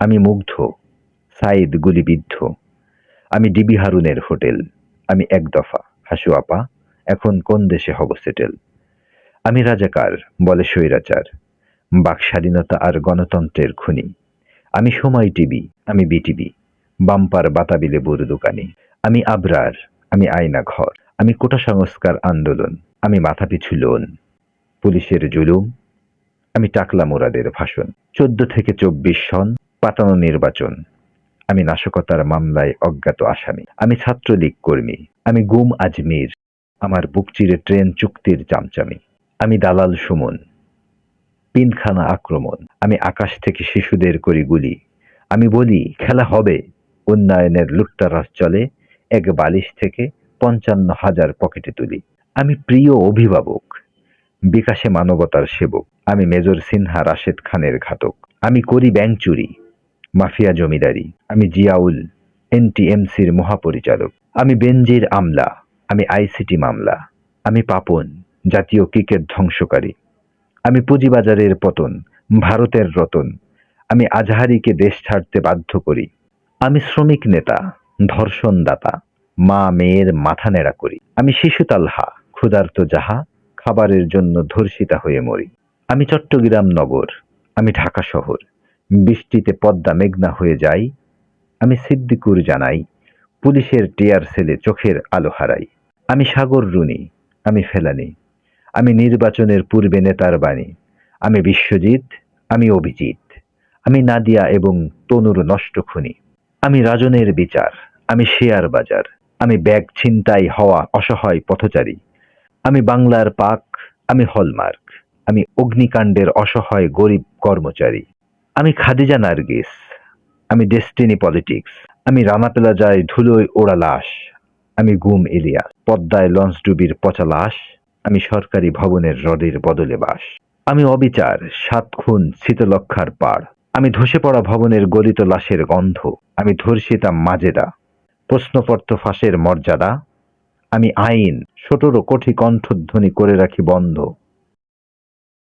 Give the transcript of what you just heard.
আমি মুগ্ধ সাইদ গুলিবিদ্ধ। আমি ডিবি হারুনের হোটেল। আমি এক দফা। হাসু আপা, এখন কোন দেশে হব সেটেল? আমি রাজাকার, বলে স্বৈরাচার। বাক স্বাধীনতা আর গণতন্ত্রের খুনি। আমি সময় টিভি, আমি বিটিভি। বাম্পার বাতাবি লেবুর দোকানি। আমি আবরার, আমি আয়না ঘর আমি কোটা সংস্কার আন্দোলন। আমি মাথাপিছু লোন। পুলিশের জুলুম। আমি টাকলা মোরাদের ভাষণ। চোদ্দ থেকে চব্বিশ সন পাতানো নির্বাচন। আমি নাশকতার মামলায় অজ্ঞাত আসামি। আমি ছাত্রলীগ কর্মী। আমি গুম আজমির। আমার বুক চিরে ট্রেন চুক্তির চামচামি। আমি দালাল সুমন। পিনখানা আক্রমণ। আমি আকাশ থেকে শিশুদের করি গুলি। আমি বলি, খেলা হবে। উন্নয়নের লুট্টারাস চলে। এক বালিশ থেকে পঞ্চান্ন হাজার পকেটে তুলি। আমি প্রিয় অভিভাবক। বিকাশে মানবতার সেবক। আমি মেজর সিনহা রাশেদ খানের ঘাতক। আমি করি ব্যাংক চুরি। মাফিয়া জমিদারি। আমি জিয়াউল, এনটিএমসির মহাপরিচালক। আমি বেনজির আমলা, আমি আইসিটি মামলা। আমি পাপন, জাতীয় ক্রিকেট ধ্বংসকারী। আমি পুঁজিবাজারের পতন, ভারতের রতন। আমি আজহারিকে দেশ ছাড়তে বাধ্য করি। আমি শ্রমিক নেতা, ধর্ষণদাতা, মা মেয়ের মাথা নেড়া করি। আমি শিশু তালহা, ক্ষুধার্ত যাহা, খাবারের জন্য ধর্ষিতা হয়ে মরি। আমি চট্টগ্রাম নগর, আমি ঢাকা শহর। বৃষ্টিতে পদ্মা মেঘনা হয়ে যাই আমি সিদ্দিকুর জানাই, পুলিশের টিয়ার সেলে চোখের আলো হারাই। আমি সাগর রুনি, আমি ফেলানি। আমি নির্বাচনের পূর্বে নেতার বাণী। আমি বিশ্বজিৎ, আমি অভিজিৎ। আমি নাদিয়া এবং তনুর নষ্ট খুনি। আমি রাজনের বিচার। আমি শেয়ার বাজার। আমি ব্যাগ ছিনতাই হওয়া অসহায় পথচারী। আমি বাংলার পাক। আমি হলমার্ক। আমি অগ্নিকাণ্ডের অসহায় গরিব কর্মচারী। আমি খাদিজা নার্গিস, আমি ডেস্টিনি পলিটিক্স, আমি রানা প্লাজায় ধুলোয় ওড়া লাশ, আমি গুম ইলিয়াস, পদ্মায় লঞ্চ ডুবির পচা লাশ, আমি সরকারি ভবনের রডের বদলে বাস। আমি অবিচার, সাত খুন, শীতলক্ষার পাড়, আমি ধসে পড়া ভবনের গলিত লাশের গন্ধ, আমি ধর্ষিতা মাজেদা, প্রশ্নপত্র ফাঁসের মর্যাদা, আমি আইন ছোটরও কঠি কণ্ঠধ্বনি করে রাখি বন্ধ।